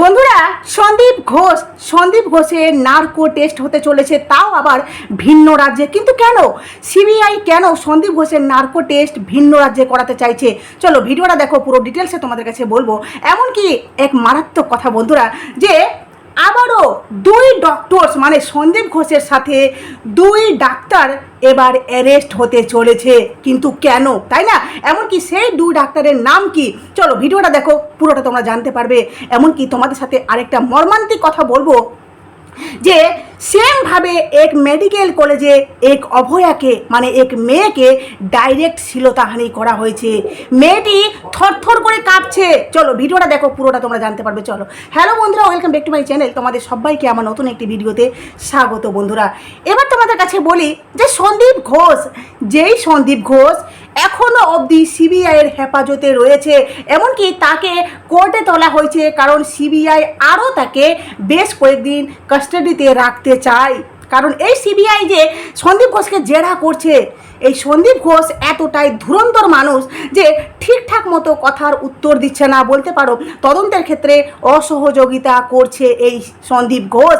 বন্ধুরা, সন্দীপ ঘোষ, সন্দীপ ঘোষের narco test হতে চলেছে, তাও আবার ভিন্ন রাজ্যে। কিন্তু কেন? সিবিআই কেন সন্দীপ ঘোষের নার্কো টেস্ট ভিন্ন রাজ্যে করাতে চাইছে? চলো, ভিডিওটা দেখো, পুরো ডিটেলসে তোমাদের কাছে বলব। এমনকি এক মারাত্মক কথা বন্ধুরা, যে আবারও দুই ডক্টরস মানে সন্দীপ ঘোষের সাথে দুই ডাক্তার এবার অ্যারেস্ট হতে চলেছে। কিন্তু কেন? তাই না? এমনকি সেই দুই ডাক্তারের নাম কি? চলো, ভিডিওটা দেখো, পুরোটা তোমরা জানতে পারবে। এমনকি তোমাদের সাথে আরেকটা মর্মান্তিক কথা বলব। যে সেমভাবে এক মেডিকেল কলেজে এক অভয়াকে মানে এক মেয়েকে ডাইরেক্ট শিলতাহানি করা হয়েছে। মেয়েটি থরথর করে কাঁপছে। চলো, ভিডিওটা দেখো, পুরোটা তোমরা জানতে পারবে, চলো। হ্যালো বন্ধুরা welcome back to my channel তোমাদের সবাইকে আমার নতুন একটি ভিডিওতে স্বাগত বন্ধুরা। এবার তোমাদের কাছে বলি যে সন্দীপ ঘোষ, যেই সন্দীপ ঘোষ এখনও অবধি সিবিআইয়ের হেফাজতে রয়েছে। এমনকি তাকে কোর্টে তোলা হয়েছে, কারণ সিবিআই আরও তাকে বেশ কয়েকদিন কাস্টাডিতে রাখতে চায়। কারণ এই সিবিআই যে সন্দীপ ঘোষকে জেরা করছে এই সন্দীপ ঘোষ এতটাই ধুরন্ধর মানুষ যে ঠিকঠাক মতো কথার উত্তর দিচ্ছে না। বলতে পারো, তদন্তের ক্ষেত্রে অসহযোগিতা করছে এই সন্দীপ ঘোষ,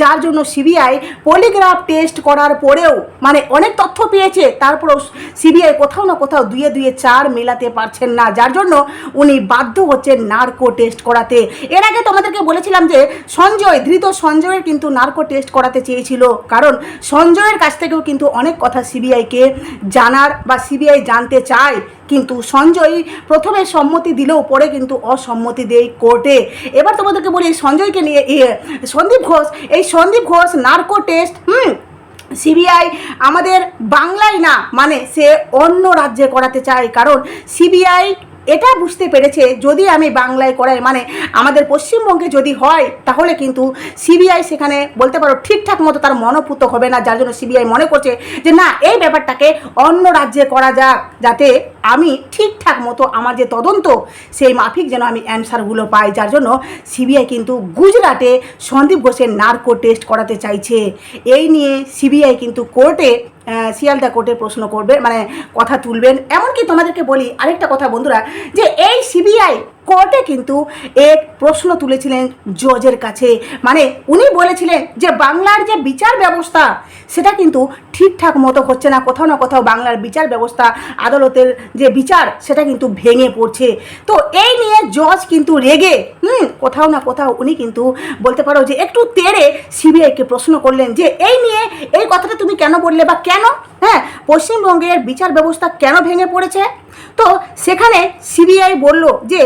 যার জন্য সিবিআই পলিগ্রাফ টেস্ট করার পরেও মানে অনেক তথ্য পেয়েছে, তারপরেও সিবিআই কোথাও না কোথাও দুয়ে দুয়ে চার মেলাতে পারছেন না। যার জন্য উনি বাধ্য হচ্ছেন নার্কো টেস্ট করাতে। এর আগে তোমাদেরকে বলেছিলাম যে, সঞ্জয়, ধৃত সঞ্জয়ের কিন্তু নার্কো টেস্ট করাতে চেয়েছিল। কারণ সঞ্জয়ের কাছ থেকেও কিন্তু অনেক কথা সিবিআইকে জানার বা সিবিআই জানতে চায়, কিন্তু সঞ্জয় প্রথমে সম্মতি দিলেও পরে কিন্তু অসম্মতি দেয় কোর্টে। এবার তোমাদেরকে বলি সঞ্জয়কে নিয়ে সন্দীপ ঘোষ, এই সন্দীপ ঘোষ নার্কো টেস্ট, হুম সিবিআই আমাদের বাংলায় না মানে সে অন্য রাজ্যে করাতে চায়। কারণ সিবিআই এটা বুঝতে পেরেছে যদি আমি বাংলায় করাই মানে আমাদের পশ্চিমবঙ্গে যদি হয়, তাহলে কিন্তু সিবিআই সেখানে বলতে পারো ঠিকঠাক মতো তার মনোপুত হবে না, যার জন্য সিবিআই মনে করছে যে না, এই ব্যাপারটাকে অন্য রাজ্যে করা যাক, যাতে আমি ঠিকঠাক মতো আমার যে তদন্ত, সেই মাফিক যেন আমি অ্যান্সারগুলো পাই, যার জন্য সিবিআই কিন্তু গুজরাটে সন্দীপ ঘোষের নার্কো টেস্ট করাতে চাইছে। এই নিয়ে সিবিআই কিন্তু কোর্টে শিয়ালদা কোর্টে প্রশ্ন করবে মানে কথা তুলবেন। এমনকি তোমাদেরকে বলি আরেকটা কথা বন্ধুরা, যে এই সিবিআই কোর্টে কিন্তু এক প্রশ্ন তুলেছিলেন জজের কাছে। মানে উনি বলেছিলেন যে বাংলার যে বিচার ব্যবস্থা, সেটা কিন্তু ঠিকঠাক মতো হচ্ছে না। কোথাও না কোথাও বাংলার বিচার ব্যবস্থা, আদালতের যে বিচার, সেটা কিন্তু ভেঙে পড়ছে। তো এই নিয়ে জজ কিন্তু রেগে, হুম, কোথাও না কোথাও উনি কিন্তু বলতে পারো যে একটু তেড়ে সিবিআইকে প্রশ্ন করলেন যে, এই নিয়ে এই কথাটা তুমি কেন বললে বা কেন? হ্যাঁ পশ্চিমবঙ্গের বিচার ব্যবস্থা কেন ভেঙে পড়েছে? তো সেখানে সিবিআই বলল যে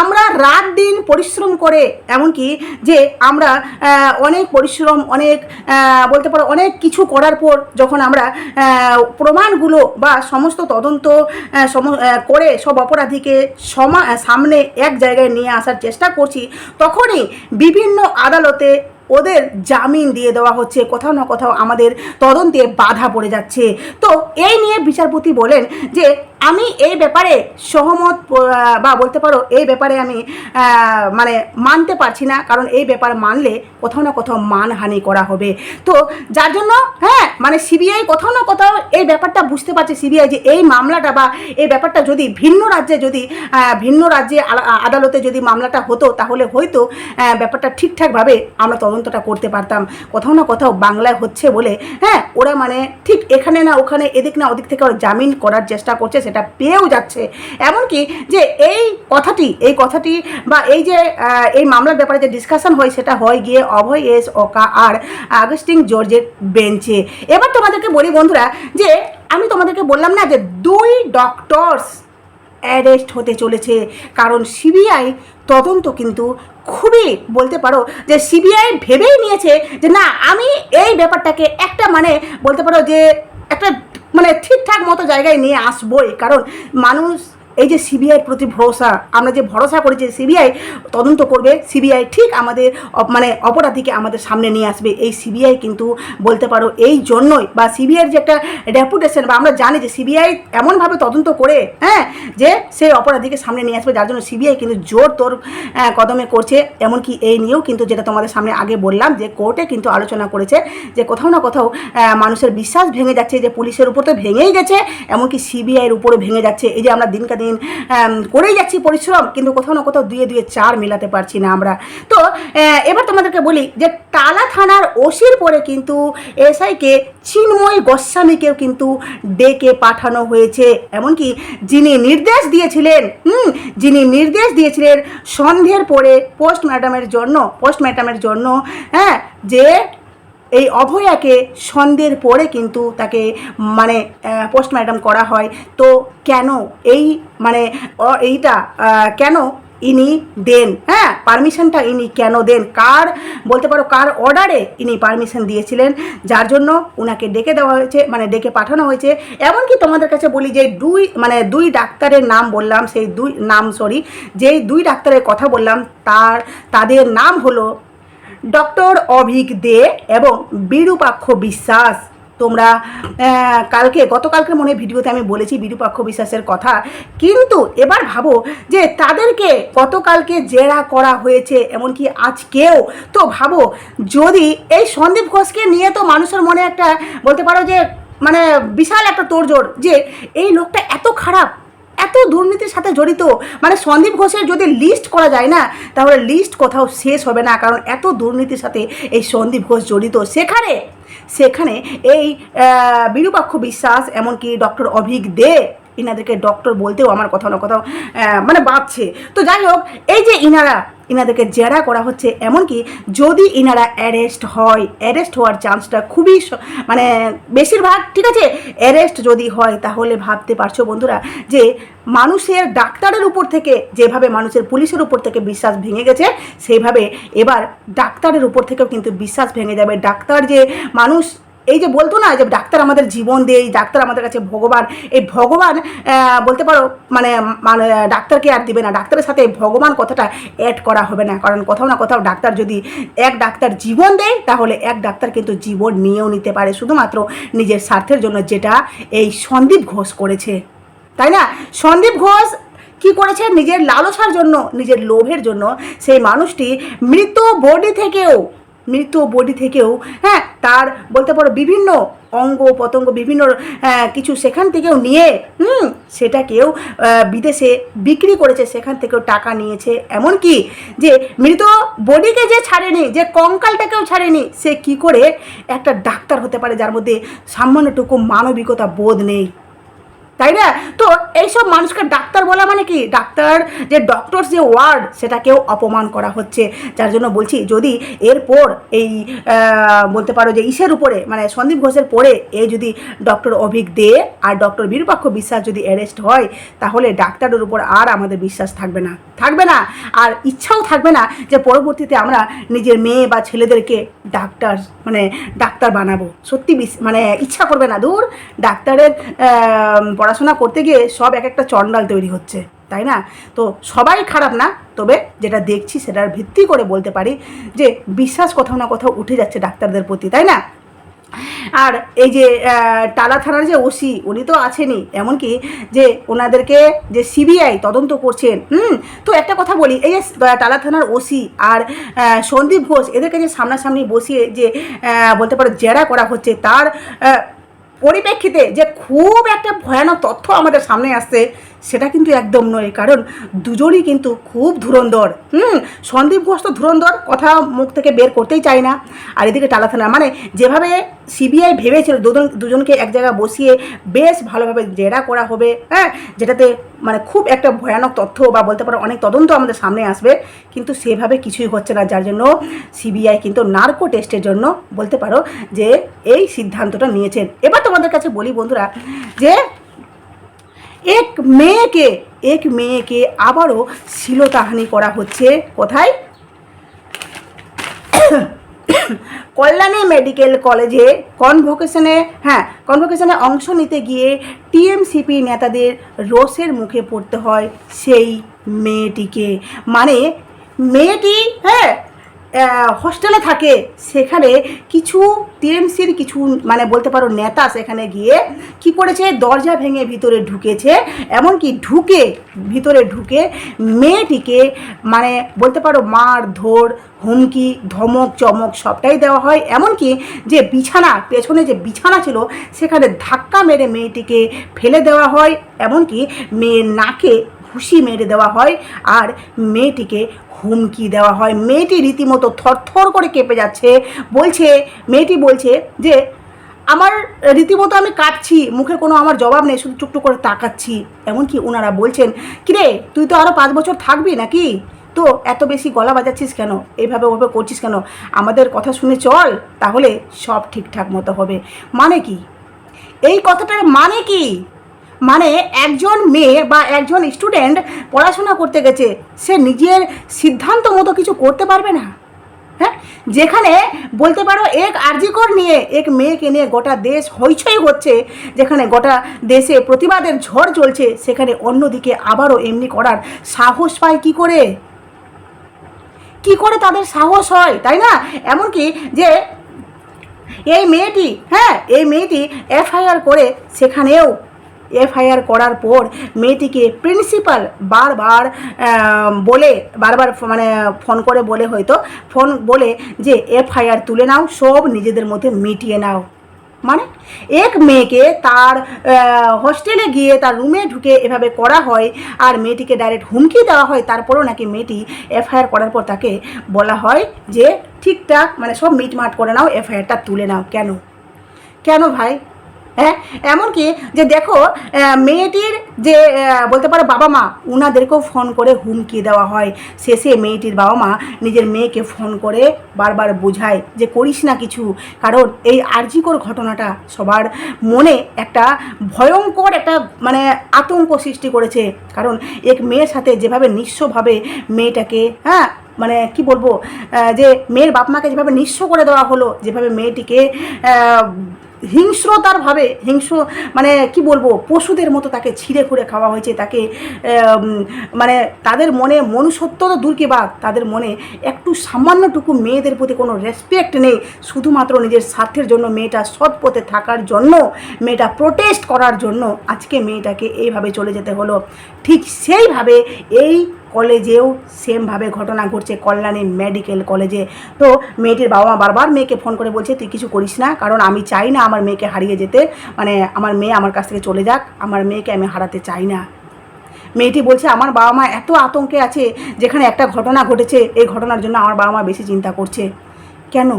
আমরা রাত দিন পরিশ্রম করে, এমনকি যে আমরা অনেক পরিশ্রম, অনেক বলতে পারো, অনেক কিছু করার পর যখন আমরা প্রমাণগুলো বা সমস্ত তদন্ত করে সব অপরাধীকে সমা সামনে এক জায়গায় নিয়ে আসার চেষ্টা করছি, তখনই বিভিন্ন আদালতে ওদের জামিন দিয়ে দেওয়া হচ্ছে। কোথাও না কোথাও আমাদের তদন্তে বাধা পড়ে যাচ্ছে। তো এই নিয়ে বিচারপতি বলেন যে আমি এই ব্যাপারে সহমত বা বলতে পারো এই ব্যাপারে আমি মানে মানতে পারছি না, কারণ এই ব্যাপার মানলে কোথাও না কোথাও মানহানি করা হবে। তো যার জন্য হ্যাঁ মানে সিবিআই কোথাও না কোথাও এই ব্যাপারটা বুঝতে পারছে সিবিআই যে এই মামলাটা বা এই ব্যাপারটা যদি ভিন্ন রাজ্যে যদি ভিন্ন রাজ্যে আদালতে যদি মামলাটা হতো, তাহলে হয়তো ব্যাপারটা ঠিকঠাকভাবে আমরা তদন্তটা করতে পারতাম। কোথাও না কোথাও বাংলায় হচ্ছে বলে হ্যাঁ ওরা মানে ঠিক এখানে না, ওখানে, এদিক না, ওদিক থেকে ওরা জামিন করার চেষ্টা করছে, সেটা পেয়েও যাচ্ছে। এমনকি যে এই কথাটি এই কথাটি বা এই যে এই মামলার ব্যাপারে যে ডিসকাশন হয়, সেটা হয় গিয়ে অভয় এস ওকা আর আগস্টিং জর্জের বেঞ্চে। এবার তোমাদেরকে বলি বন্ধুরা, যে আমি তোমাদেরকে বললাম না যে দুই ডক্টরস অ্যারেস্ট হতে চলেছে। কারণ সিবিআই তদন্ত কিন্তু খুবই বলতে পারো যে সিবিআই ভেবেই নিয়েছে যে না, আমি এই ব্যাপারটাকে একটা মানে বলতে পারো যে একটা মানে ঠিকঠাক মতো জায়গায় নিয়ে আসবই। কারণ মানুষ এই যে সিবিআইয়ের প্রতি ভরসা, আমরা যে ভরসা করি যে সিবিআই তদন্ত করবে সিবিআই ঠিক আমাদের মানে অপরাধীকে আমাদের সামনে নিয়ে আসবে। এই সিবিআই কিন্তু বলতে পারো এই জন্যই বা সিবিআইয়ের যে একটা রেপুটেশন বা আমরা জানি যে সিবিআই এমনভাবে তদন্ত করে হ্যাঁ যে সেই অপরাধীকে সামনে নিয়ে আসবে, যার জন্য সিবিআই কিন্তু জোর তোর কদমে করছে। এমনকি এই নিয়েও কিন্তু যেটা তোমাদের সামনে আগে বললাম যে কোর্টে কিন্তু আলোচনা করেছে যে কোথাও না কোথাও মানুষের বিশ্বাস ভেঙে যাচ্ছে, যে পুলিশের উপর তো ভেঙেই গেছে, এমনকি সিবিআইয়ের উপরে ভেঙে যাচ্ছে। এই যে আমরা দিনকা দিন দিন করেই যাচ্ছি পরিশ্রম, কিন্তু কোথাও না কোথাও দুয়ে দুয়ে চার মেলাতে পারছি না আমরা। তো এবার তোমাদেরকে বলি যে টালা থানার ওসির পরে কিন্তু এসআইকে চিন্ময় গোস্বামীকেও কিন্তু ডেকে পাঠানো হয়েছে। এমনকি যিনি নির্দেশ দিয়েছিলেন, হুম, যিনি নির্দেশ দিয়েছিলেন সন্ধ্যের পরে পোস্ট ম্যাডামের জন্য, পোস্ট ম্যাডামের জন্য হ্যাঁ যে এই অভয়াকে সন্ধ্যের পরে কিন্তু তাকে মানে পোস্ট ম্যাডাম করা হয়। তো কেন এই মানে এইটা কেন ইনি দেন? হ্যাঁ পারমিশনটা ইনি কেন দেন? কার, বলতে পারো, কার অর্ডারে ইনি পারমিশন দিয়েছিলেন? যার জন্য উনাকে ডেকে দেওয়া হয়েছে মানে ডেকে পাঠানো হয়েছে। এমনকি তোমাদের কাছে বলি যে দুই মানে দুই ডাক্তারের নাম বললাম, সেই দুই, নাম সরি যেই দুই ডাক্তারের কথা বললাম, তার, তাদের নাম হলো ডক্টর অভিক দে এবং বিরূপাক্ষ বিশ্বাস। তোমরা কালকে গতকালকে মনে ভিডিওতে আমি বলেছি বিরূপাক্ষ বিশ্বাসের কথা। কিন্তু এবার ভাবো যে তাদেরকে গতকালকে জেরা করা হয়েছে এমনকি আজকেও। তো ভাবো, যদি এই সন্দীপ ঘোষকে নিয়ে তো মানুষের মনে একটা বলতে পারো যে মানে বিশাল একটা তোড়জোড় যে, এই লোকটা এত খারাপ। এত দুর্নীতির সাথে জড়িত। মানে সন্দীপ ঘোষের যদি লিস্ট করা যায় না, তাহলে লিস্ট কোথাও শেষ হবে না। কারণ এত দুর্নীতির সাথে এই সন্দীপ ঘোষ জড়িত। সেখানে সেখানে এই বিরূপাক্ষ বিশ্বাস, এমনকি ডক্টর অভিক দে, ইনাদেরকে ডক্টর বলতেও আমার কোথাও না, কোথাও মানে বাঁচছে তো যাই হোক, এই যে ইনারা ইনাদেরকে জেরা করা হচ্ছে, এমনকি যদি ইনারা অ্যারেস্ট হয় অ্যারেস্ট হওয়ার চান্সটা খুবই মানে বেশিরভাগ, ঠিক আছে? অ্যারেস্ট যদি হয়, তাহলে ভাবতে পারছ বন্ধুরা যে মানুষের ডাক্তারের উপর থেকে, যেভাবে মানুষের পুলিশের উপর থেকে বিশ্বাস ভেঙে গেছে, সেইভাবে এবার ডাক্তারের উপর থেকেও কিন্তু বিশ্বাস ভেঙে যাবে। ডাক্তার যে মানুষ এই যে বলতো না যে ডাক্তার আমাদের জীবন দেয় ডাক্তার আমাদের কাছে ভগবান। এই ভগবান বলতে পারো মানে মানে ডাক্তারকে আর দিবে না। ডাক্তারের সাথে ভগবান কথাটা অ্যাড করা হবে না। কারণ কোথাও না কোথাও ডাক্তার যদি এক ডাক্তার জীবন দেয়, তাহলে এক ডাক্তার কিন্তু জীবন নিয়েও নিতে পারে। শুধুমাত্র নিজের স্বার্থের জন্য যেটা এই সন্দীপ ঘোষ করেছে। তাই না? সন্দীপ ঘোষ কি করেছে? নিজের লালসার জন্য, নিজের লোভের জন্য সেই মানুষটি মৃত বডি থেকেও মৃত বডি থেকেও হ্যাঁ তার বলতে পারো বিভিন্ন অঙ্গ পতঙ্গ, বিভিন্ন কিছু সেখান থেকেও নিয়ে, হুম, সেটাকেও বিদেশে বিক্রি করেছে, সেখান থেকেও টাকা নিয়েছে। এমনকি যে মৃত বডিকে যে ছাড়েনি, যে কঙ্কালটাকেও ছাড়েনি, সে কি করে একটা ডাক্তার হতে পারে যার মধ্যে সামান্যটুকু মানবিকতা বোধ নেই। তাই না? তো এইসব মানুষকে ডাক্তার বলা মানে কি? ডাক্তার যে ডক্টরস যে ওয়ার্ড সেটাকেও অপমান করা হচ্ছে। যার জন্য বলছি যদি এরপর এই বলতে পারো যে ইসের উপরে মানে সন্দীপ ঘোষের পরে এই যদি ডক্টর অভিক দে আর ডক্টর বিরূপাক্ষ বিশ্বাস যদি অ্যারেস্ট হয় তাহলে ডাক্তারের উপর আর আমাদের বিশ্বাস থাকবে না। থাকবে না। আর ইচ্ছাও থাকবে না যে পরবর্তীতে আমরা নিজের মেয়ে বা ছেলেদেরকে ডাক্তার মানে ডাক্তার বানাবো। সত্যি মানে ইচ্ছা করবে না। দূর ডাক্তারের আহ, পড়াশোনা করতে গিয়ে সব এক একটা চন্ডাল তৈরি হচ্ছে, তাই না? তো সবাই খারাপ না, তবে যেটা দেখছি সেটার ভিত্তি করে বলতে পারি যে বিশ্বাস কোথাও না কোথাও উঠে যাচ্ছে ডাক্তারদের প্রতি, তাই না? আর এই যে টালা থানার যে ওসি, উনি তো আছেনই, এমনকি যে ওনাদেরকে যে সিবিআই তদন্ত করছেন, হুম? তো একটা কথা বলি, এই যে টালা থানার ওসি আর সন্দীপ ঘোষ, এদেরকে যে সামনাসামনি বসিয়ে যে বলতে পারো জেরা করা হচ্ছে, তার পরিপ্রেক্ষিতে যে খুব একটা ভয়ানক তথ্য আমাদের সামনে আসছে, সেটা কিন্তু একদম নয়। কারণ দুজনই কিন্তু খুব ধুরন্ধর। হুম, সন্দীপ ঘোষ তো ধুরন্ধর, কথা মুখ থেকে বের করতেই চায় না। আর এদিকে টালা থানা মানে যেভাবে সিবিআই ভেবেছিল দুজন, দুজনকে এক জায়গায় বসিয়ে বেশ ভালোভাবে জেরা করা হবে হ্যাঁ যেটাতে মানে খুব একটা ভয়ানক তথ্য বা বলতে পারো অনেক তদন্ত আমাদের সামনে আসবে, কিন্তু সেভাবে কিছুই হচ্ছে না। যার জন্য সিবিআই কিন্তু নার্কো টেস্টের জন্য বলতে পারো যে এই সিদ্ধান্তটা নিয়েছেন। এবার তোমাদের কাছে বলি বন্ধুরা যে এক মেয়েকে এক মেয়েকে আবারও শিলতাহানি করা হচ্ছে। কোথায়? কল্যাণী মেডিকেল কলেজে কনভোকেশনে হ্যাঁ কনভোকেশনে অংশ নিতে গিয়ে টিএমসিপি নেতাদের রোষের মুখে পড়তে হয় সেই মেয়েটিকে। মানে মেয়েটি হ্যাঁ হোস্টেলে থাকে, সেখানে কিছু টিএমসির কিছু মানে বলতে পারো নেতা সেখানে গিয়ে কি করেছে? দরজা ভেঙে ভিতরে ঢুকেছে, এমনকি ঢুকে, ভিতরে ঢুকে মেয়েটিকে মানে বলতে পারো মার ধর, হুমকি, ধমক, চমক সবটাই দেওয়া হয়। এমনকি যে বিছানা, পেছনে যে বিছানা ছিল, সেখানে ধাক্কা মেরে মেয়েটিকে ফেলে দেওয়া হয়। এমনকি মেয়ের নাকে ঘুষি মেরে দেওয়া হয় আর মেয়েটিকে হুমকি দেওয়া হয়। মেয়েটি রীতিমতো থরথর করে কেঁপে যাচ্ছে। বলছে, মেয়েটি বলছে যে, আমার রীতিমতো আমি কাটছি মুখে কোনো আমার জবাব নেই, শুধু টুকটুক করে তাকাচ্ছি। এমনকি ওনারা বলছেন, কিরে, তুই তো আরও পাঁচ বছর থাকবি নাকি? তো এত বেশি গলা বাজাচ্ছিস কেন? এইভাবে ওভাবে করছিস কেন? আমাদের কথা শুনে চল, তাহলে সব ঠিকঠাক মতো হবে। মানে কি? এই কথাটার মানে কি? মানে একজন মেয়ে বা একজন স্টুডেন্ট পড়াশোনা করতে গেছে, সে নিজের সিদ্ধান্ত মতো কিছু করতে পারবে না? হ্যাঁ? যেখানে বলতে পারো এক আর্জিকর নিয়ে এক মেয়েকে নিয়ে গোটা দেশ হইচই হচ্ছে, যেখানে গোটা দেশে প্রতিবাদের ঝড় চলছে, সেখানে অন্যদিকে আবারও এমনি করার সাহস পায় কি করে? কি করে তাদের সাহস হয়, তাই না? এমনকি যে এই মেয়েটি হ্যাঁ এই মেয়েটি এফআইআর করে সেখানেও এফআইআর করার পর মেয়েটিকে প্রিন্সিপাল বারবার বলে, বারবার মানে ফোন করে বলে হয়তো, ফোন বলে যে, এফআইআর তুলে নাও, সব নিজেদের মধ্যে মিটিয়ে নাও। মানে এক মেয়েকে তার হোস্টেলে গিয়ে তার রুমে ঢুকে এভাবে করা হয় আর মেয়েটিকে ডাইরেক্ট হুমকি দেওয়া হয়, তারপরেও নাকি মেয়েটি এফআইআর করার পর তাকে বলা হয় যে, ঠিকঠাক মানে সব মিটমাট করে নাও, এফআইআরটা তুলে নাও। কেন? কেন ভাই? হ্যাঁ এমনকি যে দেখো মেয়েটির যে বলতে পারো বাবা মা, উনাদেরকেও ফোন করে হুমকি দেওয়া হয়। শেষে মেয়েটির বাবা মা নিজের মেয়েকে ফোন করে বারবার বোঝায় যে করিস না কিছু। কারণ এই আর্জিকর ঘটনাটা সবার মনে একটা ভয়ঙ্কর একটা মানে আতঙ্ক সৃষ্টি করেছে। কারণ এক মেয়ের সাথে যেভাবে নিঃস্বভাবে মেয়েটাকে হ্যাঁ মানে কি বলব যে মেয়ের বাপ মাকে যেভাবে নিঃস্ব করে দেওয়া হলো, যেভাবে মেয়েটিকে হিংস্রতারভাবে হিংস্র মানে কি বলব, পশুদের মতো তাকে ছিঁড়ে খুঁড়ে খাওয়া হয়েছে, তাকে মানে তাদের মনে মনুষ্যত্ব তো দূর কি বাদ তাদের মনে একটু সামান্যটুকু মেয়েদের প্রতি কোনো রেসপেক্ট নেই, শুধুমাত্র নিজের স্বার্থের জন্য মেয়েটা সৎ পথে থাকার জন্য, মেয়েটা প্রোটেস্ট করার জন্য আজকে মেয়েটাকে এইভাবে চলে যেতে হলো। ঠিক সেইভাবে এই কলেজেও সেমভাবে ঘটনা ঘটছে কল্যাণী মেডিকেল কলেজে। তো মেয়েটির বাবা মা বারবার মেয়েকে ফোন করে বলছে, তুই কিছু করিস না, কারণ আমি চাই না আমার মেয়েকে হারিয়ে যেতে। মানে আমার মেয়ে আমার কাছ থেকে চলে যাক, আমার মেয়েকে আমি হারাতে চাই না। মেয়েটি বলছে, আমার বাবা মা এত আতঙ্কে আছে যেখানে একটা ঘটনা ঘটেছে, এই ঘটনার জন্য আমার বাবা মা বেশি চিন্তা করছে। কেন?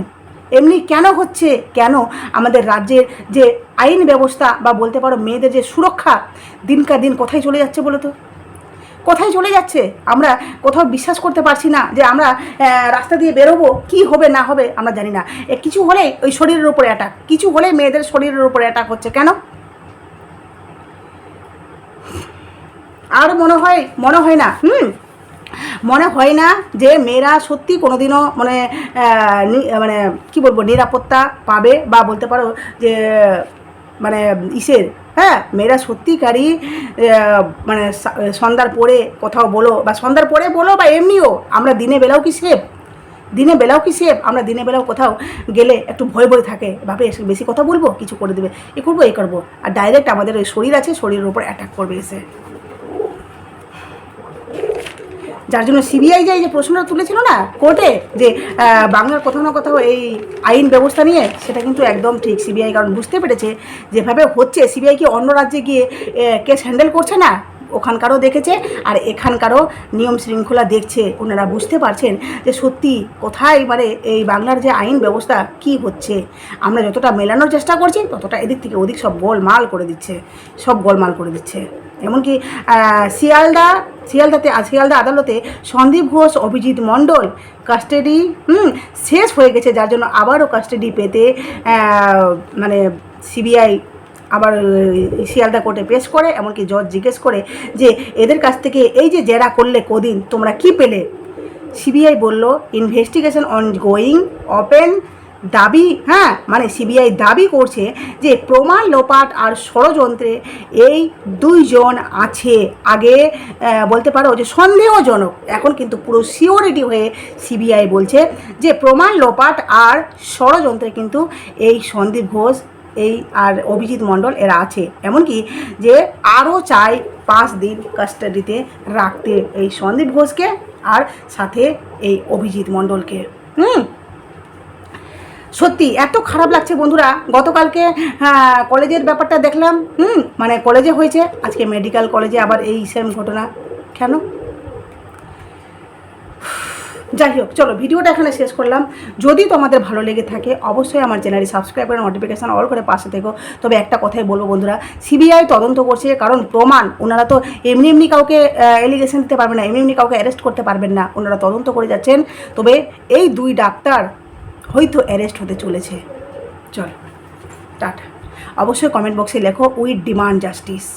এমনি কেন হচ্ছে? কেন? আমাদের রাজ্যের যে আইন ব্যবস্থা বা বলতে পারো মেয়েদের যে সুরক্ষা দিনকার দিন কোথায় চলে যাচ্ছে বলো তো? কোথায় চলে যাচ্ছে? আমরা কোথাও বিশ্বাস করতে পারছি না যে আমরা রাস্তা দিয়ে বেরোবো, কি হবে, না হবে, আমরা জানি না। কিছু হলেই ওই শরীরের উপরে অ্যাটাক কিছু হলেই মেয়েদের শরীরের উপরে অ্যাটাক হচ্ছে। কেন? আর মনে হয় মনে হয় না, হুম? মনে হয় না যে মেয়েরা সত্যি কোনোদিনও মানে মানে কি বলব, নিরাপত্তা পাবে বা বলতে পারো যে মানে ইসের হ্যাঁ মেয়েরা সত্যিকারই মানে সন্ধ্যার পরে কোথাও বলো বা সন্ধ্যার পরে বলো বা এমনিও আমরা দিনে বেলাও কি সেফ দিনে বেলাও কি সেফ আমরা দিনে বেলাও কোথাও গেলে একটু ভয় ভয় থাকে। ভাবে বেশি কথা বলব? কিছু করে দেবে। এ করব এ করব। আর ডাইরেক্ট আমাদের ওই শরীর আছে, শরীরের উপর অ্যাটাক করবে এসে। যার জন্য সিবিআই যে যে প্রশ্নটা তুলেছিল না কোর্টে যে বাংলার কোথাও না কোথাও এই আইন ব্যবস্থা নিয়ে, সেটা কিন্তু একদম ঠিক সিবিআই কারণ বুঝতে পেরেছে যেভাবে হচ্ছে সিবিআই কি অন্য রাজ্যে গিয়ে কেস হ্যান্ডেল করছে না? ওখানকারও দেখেছে আর এখানকারও নিয়ম শৃঙ্খলা দেখছে। ওনারা বুঝতে পারছেন যে সত্যি কোথায় মানে এই বাংলার যে আইন ব্যবস্থা কি হচ্ছে। আমরা যতটা মেলানোর চেষ্টা করছি, ততটা এদিক থেকে ওদিক সব গোলমাল করে দিচ্ছে। সব গোলমাল করে দিচ্ছে। এমনকি শিয়ালদা, শিয়ালদাতে শিয়ালদা আদালতে সন্দীপ ঘোষ, অভিজিৎ মণ্ডল কাস্টাডি হুম, শেষ হয়ে গেছে, যার জন্য আবারও কাস্টাডি পেতে মানে সিবিআই আবার শিয়ালদা কোর্টে পেশ করে, এমনকি জজ জিজ্ঞেস করে যে, এদের কাছ থেকে এই যে জেরা করলে কদিন, তোমরা কি পেলে? সিবিআই বলল ইনভেস্টিগেশন অন গোয়িং ওপেন দাবি হ্যাঁ মানে সিবিআই দাবি করছে যে প্রমাণ লোপাট আর ষড়যন্ত্রে এই দুইজন আছে। আগে বলতে পারো যে সন্দেহজনক, এখন কিন্তু পুরো সিওরিটি হয়ে সিবিআই বলছে যে প্রমাণ লোপাট আর ষড়যন্ত্রে কিন্তু এই সন্দীপ ঘোষ, এই আর অভিজিৎ মণ্ডল এরা আছে। এমনকি যে আরও চাই পাঁচ দিন কাস্টাডিতে রাখতে এই সন্দীপ ঘোষকে আর সাথে এই অভিজিৎ মণ্ডলকে। হুম? সত্যি এত খারাপ লাগছে বন্ধুরা। গতকালকে হ্যাঁ, কলেজের ব্যাপারটা দেখলাম হুম মানে কলেজে হয়েছে আজকে মেডিকেল কলেজে আবার এই সেম ঘটনা। কেন? যাই হোক চলো ভিডিওটা এখানে শেষ করলাম। যদি তোমাদের ভালো লেগে থাকে অবশ্যই আমার চ্যানেলটি সাবস্ক্রাইব করে নোটিফিকেশান অল করে পাশে থেকো। তবে একটা কথাই বলব বন্ধুরা সিবিআই তদন্ত করছে কারণ প্রমাণ ওনারা তো এমনি এমনি কাউকে এলিগেশন দিতে পারবেন না এমনি এমনি কাউকে অ্যারেস্ট করতে পারবেন না ওনারা তদন্ত করে যাচ্ছেন। তবে এই দুই ডাক্তার হয়তো অ্যারেস্ট হতে চলেছে। চল টাটা। অবশ্যই কমেন্ট বক্সে লেখো উইথ ডিমান্ড জাস্টিস